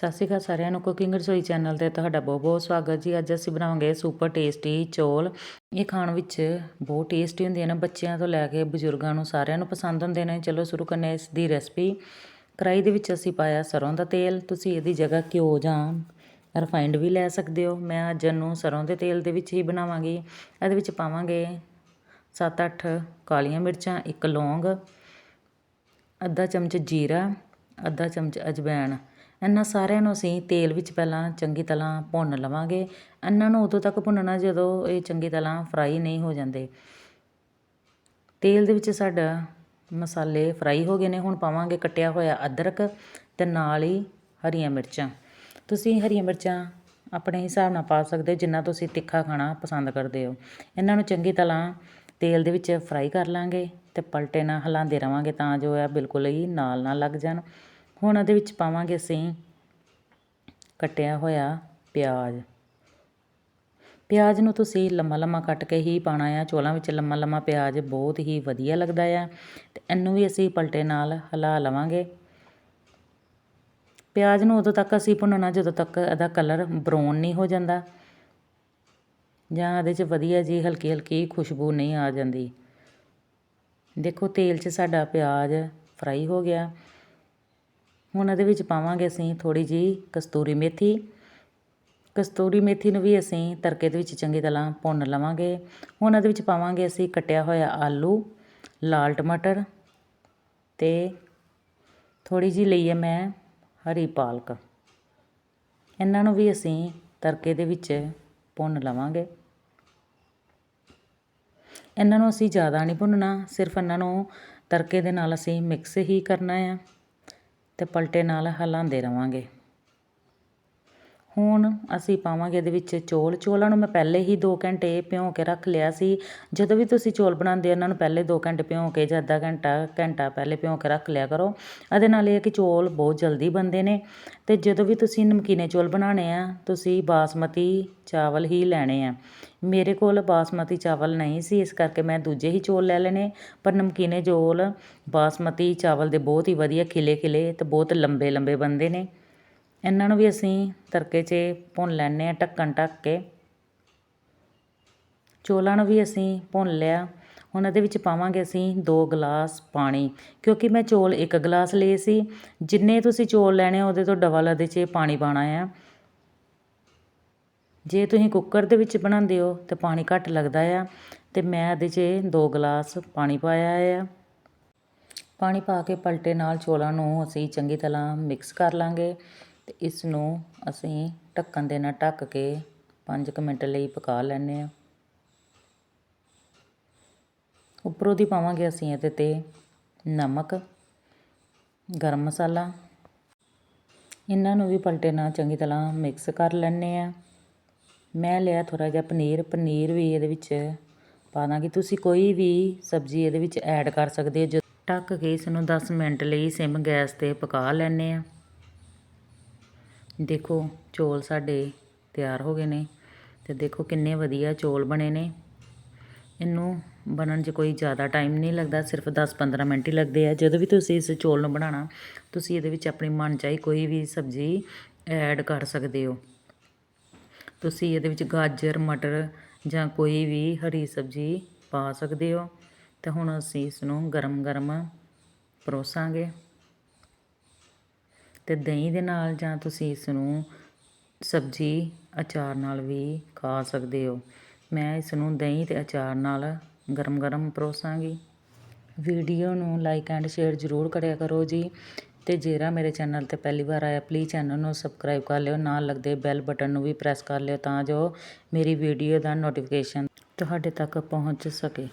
ਸਤਿ ਸ਼੍ਰੀ ਅਕਾਲ ਸਾਰਿਆਂ ਨੂੰ ਕੁਕਿੰਗ ਰਸੋਈ ਚੈਨਲ ਤੇ ਤੁਹਾਡਾ ਬਹੁਤ ਬਹੁਤ ਸਵਾਗਤ ਜੀ। ਅੱਜ ਅਸੀਂ ਬਣਾਵਾਂਗੇ ਸੁਪਰ ਟੇਸਟੀ ਚੌਲ। ਇਹ ਖਾਣ ਵਿੱਚ ਬਹੁਤ ਟੇਸਟੀ ਹੁੰਦੇ ਨੇ, ਬੱਚਿਆਂ ਤੋਂ ਲੈ ਕੇ ਬਜ਼ੁਰਗਾਂ ਨੂੰ ਸਾਰਿਆਂ ਨੂੰ ਪਸੰਦ ਹੁੰਦੇ ਨੇ। ਚਲੋ ਸ਼ੁਰੂ ਕਰਨੇ ਇਸ ਦੀ ਰੈਸਪੀ ਕੜਾਈ ਦੇ ਵਿੱਚ ਅਸੀਂ ਪਾਇਆ ਸਰੋਂ ਦਾ ਤੇਲ। ਤੁਸੀਂ ਇਹਦੀ ਜਗ੍ਹਾ ਘਿਓ ਜਾਂ ਰਿਫਾਈਂਡ ਵੀ ਲੈ ਸਕਦੇ ਹੋ। ਮੈਂ ਅੱਜ ਨੂੰ ਸਰੋਂ ਦੇ ਤੇਲ ਦੇ ਵਿੱਚ ਹੀ ਬਣਾਵਾਂਗੀ। ਇਹਦੇ ਵਿੱਚ ਪਾਵਾਂਗੇ 7-8 ਕਾਲੀਆਂ ਮਿਰਚਾਂ, ਇੱਕ ਲੌਂਗ, ਅੱਧਾ ਚਮਚ ਜੀਰਾ, ਅੱਧਾ ਚਮਚ ਅਜਵਾਇਣ ਇਹਨਾਂ ਸਾਰਿਆਂ ਨੂੰ ਅਸੀਂ ਤੇਲ ਵਿੱਚ ਪਹਿਲਾਂ ਚੰਗੀ ਤਰ੍ਹਾਂ ਭੁੰਨ ਲਵਾਂਗੇ। ਇਹਨਾਂ ਨੂੰ ਉਦੋਂ ਤੱਕ ਭੁੰਨਣਾ ਜਦੋਂ ਇਹ ਚੰਗੀ ਤਰ੍ਹਾਂ ਫਰਾਈ ਨਹੀਂ ਹੋ ਜਾਂਦੇ। ਤੇਲ ਦੇ ਵਿੱਚ ਸਾਡਾ ਮਸਾਲੇ ਫਰਾਈ ਹੋ ਗਏ ਨੇ। ਹੁਣ ਪਾਵਾਂਗੇ ਕੱਟਿਆ ਹੋਇਆ ਅਦਰਕ ਤੇ ਨਾਲ ਹੀ ਹਰੀਆਂ ਮਿਰਚਾਂ। ਤੁਸੀਂ ਹਰੀਆਂ ਮਿਰਚਾਂ ਆਪਣੇ ਹਿਸਾਬ ਨਾਲ ਪਾ ਸਕਦੇ ਹੋ, ਜਿੰਨਾ ਤੁਸੀਂ ਤਿੱਖਾ ਖਾਣਾ ਪਸੰਦ ਕਰਦੇ ਹੋ। ਇਹਨਾਂ ਨੂੰ ਚੰਗੀ ਤਰ੍ਹਾਂ ਤੇਲ ਦੇ ਵਿੱਚ ਫਰਾਈ ਕਰ ਲਾਂਗੇ ਤੇ ਪਲਟੇ ਨਾਲ ਹਿਲਾਉਂਦੇ ਰਵਾਂਗੇ ਤਾਂ ਜੋ ਇਹ ਬਿਲਕੁਲ ਹੀ ਨਾਲ ਨਾ ਲੱਗ ਜਾਣ। ਹੁਣ ਇਹਦੇ ਵਿੱਚ ਪਾਵਾਂਗੇ ਅਸੀਂ ਕੱਟਿਆ ਹੋਇਆ ਪਿਆਜ਼। ਪਿਆਜ਼ ਨੂੰ ਤੁਸੀਂ ਲੰਮਾ ਲੰਮਾ ਕੱਟ ਕੇ ਹੀ ਪਾਣਾ ਆ। ਚੋਲਾਂ ਵਿੱਚ ਲੰਮਾ ਲੰਮਾ ਪਿਆਜ਼ ਬਹੁਤ ਹੀ ਵਧੀਆ ਲੱਗਦਾ ਆ। ਤੇ ਇਹਨੂੰ ਵੀ ਅਸੀਂ ਪਲਟੇ ਨਾਲ ਹਿਲਾ ਲਵਾਂਗੇ। ਪਿਆਜ਼ ਨੂੰ ਉਦੋਂ ਤੱਕ ਅਸੀਂ ਭੁੰਨਣਾ ਜਦੋਂ ਤੱਕ ਇਹਦਾ ਕਲਰ ਬਰਾਊਨ ਨਹੀਂ ਹੋ ਜਾਂਦਾ। ਜਾਂ ਇਹਦੇ 'ਚ ਵਧੀਆ ਜੀ ਹਲਕੀ ਹਲਕੀ ਖੁਸ਼ਬੂ ਨਹੀਂ ਆ ਜਾਂਦੀ। ਦੇਖੋ ਤੇਲ 'ਚ ਸਾਡਾ ਪਿਆਜ਼ ਫਰਾਈ ਹੋ ਗਿਆ। ਹੁਣ ਇਹਦੇ ਵਿੱਚ ਪਾਵਾਂਗੇ ਅਸੀਂ ਥੋੜੀ ਜੀ ਕਸਤੂਰੀ ਮੇਥੀ। ਕਸਤੂਰੀ ਮੇਥੀ ਨੂੰ ਵੀ ਅਸੀਂ ਤੜਕੇ ਦੇ ਵਿੱਚ ਚੰਗੀ ਤਰ੍ਹਾਂ ਭੁੰਨ ਲਵਾਂਗੇ। ਹੁਣ ਇਹਦੇ ਵਿੱਚ ਪਾਵਾਂਗੇ ਅਸੀਂ ਕੱਟਿਆ ਹੋਇਆ ਆਲੂ, ਲਾਲ ਟਮਾਟਰ ਤੇ ਥੋੜੀ ਜੀ ਲਈ ਹੈ ਮੈਂ ਹਰੀ ਪਾਲਕ। ਇਹਨਾਂ ਨੂੰ ਵੀ ਅਸੀਂ ਤੜਕੇ ਦੇ ਵਿੱਚ ਭੁੰਨ ਲਵਾਂਗੇ। ਇਹਨਾਂ ਨੂੰ ਅਸੀਂ ਜ਼ਿਆਦਾ ਨਹੀਂ ਭੁੰਨਣਾ, ਸਿਰਫ ਇਹਨਾਂ ਨੂੰ ਤੜਕੇ ਦੇ ਨਾਲ ਅਸੀਂ ਮਿਕਸ ਹੀ ਕਰਨਾ ਆ। ਅਤੇ ਪਲਟੇ ਨਾਲ ਹਿਲਾਉਂਦੇ ਰਹਾਂਗੇ ਹੁਣ ਅਸੀਂ ਪਾਵਾਂਗੇ ਇਹਦੇ ਵਿੱਚ ਚੋਲ। ਚੋਲਾਂ ਨੂੰ ਮੈਂ ਪਹਿਲੇ ਹੀ 2 ਘੰਟੇ ਭਿਉਂ ਕੇ ਰੱਖ ਲਿਆ ਸੀ। ਜਦੋਂ ਵੀ ਤੁਸੀਂ ਚੋਲ ਬਣਾਉਂਦੇ ਉਹਨਾਂ ਨੂੰ ਪਹਿਲੇ 2 ਘੰਟੇ ਭਿਉਂ ਕੇ ਜਾਂ ਅੱਧਾ ਘੰਟਾ ਘੰਟਾ ਪਹਿਲੇ ਭਿਉਂ ਕੇ ਰੱਖ ਲਿਆ ਕਰੋ। ਇਹਦੇ ਨਾਲ ਇਹ ਹੈ ਕਿ ਚੋਲ ਬਹੁਤ ਜਲਦੀ ਬਣਦੇ ਨੇ ਤੇ ਜਦੋਂ ਵੀ ਤੁਸੀਂ ਨਮਕੀਨੇ ਚੋਲ ਬਣਾਉਣੇ ਆ, ਤੁਸੀਂ ਬਾਸਮਤੀ ਚਾਵਲ ਹੀ ਲੈਣੇ ਆ। ਮੇਰੇ ਕੋਲ ਬਾਸਮਤੀ ਚਾਵਲ ਨਹੀਂ ਸੀ, ਇਸ ਕਰਕੇ ਮੈਂ ਦੂਜੇ ਹੀ ਚੋਲ ਲੈ ਲੈਣੇ। ਪਰ ਨਮਕੀਨੇ ਚੋਲ ਬਾਸਮਤੀ ਚਾਵਲ ਦੇ ਬਹੁਤ ਹੀ ਵਧੀਆ ਖਿਲੇ ਖਿਲੇ ਤੇ ਬਹੁਤ ਲੰਬੇ ਲੰਬੇ ਬਣਦੇ ਨੇ। ਇਹਨਾਂ ਨੂੰ ਵੀ ਅਸੀਂ ਤੜਕੇ 'ਚ ਭੁੰਨ ਲੈਂਦੇ ਹਾਂ ਢੱਕਣ ਢੱਕ ਕੇ। ਚੋਲਾਂ ਨੂੰ ਵੀ ਅਸੀਂ ਭੁੰਨ ਲਿਆ। ਹੁਣ ਇਹਦੇ ਵਿੱਚ ਪਾਵਾਂਗੇ ਅਸੀਂ 2 ਗਲਾਸ ਪਾਣੀ, ਕਿਉਂਕਿ ਮੈਂ ਚੋਲ 1 ਗਲਾਸ ਲਏ ਸੀ। ਜਿੰਨੇ ਤੁਸੀਂ ਚੋਲ ਲੈਣੇ ਉਹਦੇ ਤੋਂ ਡਬਲ ਇਹਦੇ 'ਚ ਪਾਣੀ ਪਾਣਾ ਆ। ਜੇ ਤੁਸੀਂ ਕੁੱਕਰ ਦੇ ਵਿੱਚ ਬਣਾਉਂਦੇ ਹੋ, ਤਾਂ ਪਾਣੀ ਘੱਟ ਲੱਗਦਾ ਆ। ਤੇ ਮੈਂ ਇਹਦੇ 'ਚ 2 ਗਲਾਸ ਪਾਣੀ ਪਾਇਆ ਆ। ਪਾਣੀ ਪਾ ਕੇ ਪਲਟੇ ਨਾਲ ਚੋਲਾਂ ਨੂੰ ਅਸੀਂ ਚੰਗੀ ਤਰ੍ਹਾਂ ਮਿਕਸ ਕਰ ਲਾਂਗੇ। ਤੇ ਇਸ ਨੂੰ ਅਸੀਂ ਢੱਕਣ ਦੇ ਨਾਲ ਢੱਕ ਕੇ ਪੰਜ ਕੁ ਮਿੰਟ ਲਈ ਪਕਾ ਲੈਂਦੇ ਹਾਂ। ਉੱਪਰੋਂ ਦੀ ਪਾਵਾਂਗੇ ਅਸੀਂ ਇਹਦੇ ਤੇ ਨਮਕ, ਗਰਮ ਮਸਾਲਾ। ਇਹਨਾਂ ਨੂੰ ਵੀ ਪਲਟੇ ਨਾਲ ਚੰਗੀ ਤਰ੍ਹਾਂ ਮਿਕਸ ਕਰ ਲੈਂਦੇ ਆ ਮੈਂ ਲਿਆ ਥੋੜਾ ਜਿਹਾ ਪਨੀਰ ਪਨੀਰ ਵੀ ਇਹਦੇ ਵਿੱਚ ਪਾ ਦਾਂਗੀ। ਤੁਸੀਂ ਕੋਈ ਵੀ ਸਬਜ਼ੀ ਇਹਦੇ ਵਿੱਚ ਐਡ ਕਰ ਸਕਦੇ ਹੋ। ਢੱਕ ਕੇ ਇਸ ਨੂੰ 10 ਮਿੰਟ ਲਈ ਸਿਮ ਗੈਸ ਤੇ ਪਕਾ ਲੈਣੇ ਆ ਦੇਖੋ ਚੌਲ ਸਾਡੇ ਤਿਆਰ ਹੋ ਗਏ ਨੇ ਤੇ ਦੇਖੋ ਕਿੰਨੇ ਵਧੀਆ ਚੌਲ ਬਣੇ ਨੇ। ਇਹਨੂੰ ਬਣਨ 'ਚ ਕੋਈ ਜ਼ਿਆਦਾ ਟਾਈਮ ਨਹੀਂ ਲੱਗਦਾ, ਸਿਰਫ 10-15 ਮਿੰਟ ਹੀ ਲੱਗਦੇ ਆ। ਜਦੋਂ ਵੀ ਤੁਸੀਂ ਇਸ ਚੌਲ ਨੂੰ ਬਣਾਉਣਾ, ਤੁਸੀਂ ਇਹਦੇ ਵਿੱਚ ਆਪਣੀ ਮਨ ਚਾਹੀ ਕੋਈ ਵੀ ਸਬਜ਼ੀ ਐਡ ਕਰ ਸਕਦੇ ਹੋ। ਤੁਸੀਂ ਇਹਦੇ ਵਿੱਚ ਗਾਜਰ, ਮਟਰ ਜਾਂ ਕੋਈ ਵੀ ਹਰੀ ਸਬਜ਼ੀ ਪਾ ਸਕਦੇ ਹੋ। ਤੇ ਹੁਣ ਅਸੀਂ ਇਸ ਨੂੰ ਗਰਮ-ਗਰਮ ਪਰੋਸਾਂਗੇ। ਅਤੇ ਦਹੀਂ ਦੇ ਨਾਲ ਜਾਂ ਤੁਸੀਂ ਇਸ ਨੂੰ ਸਬਜ਼ੀ ਅਚਾਰ ਨਾਲ ਵੀ ਖਾ ਸਕਦੇ ਹੋ। ਮੈਂ ਇਸ ਨੂੰ ਦਹੀਂ ਅਤੇ ਅਚਾਰ ਨਾਲ ਗਰਮ-ਗਰਮ ਪਰੋਸਾਂਗੀ। ਵੀਡੀਓ ਨੂੰ ਲਾਈਕ ਐਂਡ ਸ਼ੇਅਰ ਜ਼ਰੂਰ ਕਰਿਆ ਕਰੋ ਜੀ। ਤੇ ਜਿਹੜਾ ਮੇਰੇ ਚੈਨਲ ਤੇ ਪਹਿਲੀ ਵਾਰ ਆਇਆ ਪਲੀਜ਼ ਚੈਨਲ ਨੂੰ ਸਬਸਕ੍ਰਾਈਬ ਕਰ ਲਿਓ। ਨਾਲ ਲੱਗਦੇ ਬੈਲ ਬਟਨ ਨੂੰ ਵੀ ਪ੍ਰੈਸ ਕਰ ਲਿਓ ਤਾਂ ਜੋ ਮੇਰੀ ਵੀਡੀਓ ਦਾ ਨੋਟੀਫਿਕੇਸ਼ਨ ਤੁਹਾਡੇ ਤੱਕ ਪਹੁੰਚ ਸਕੇ।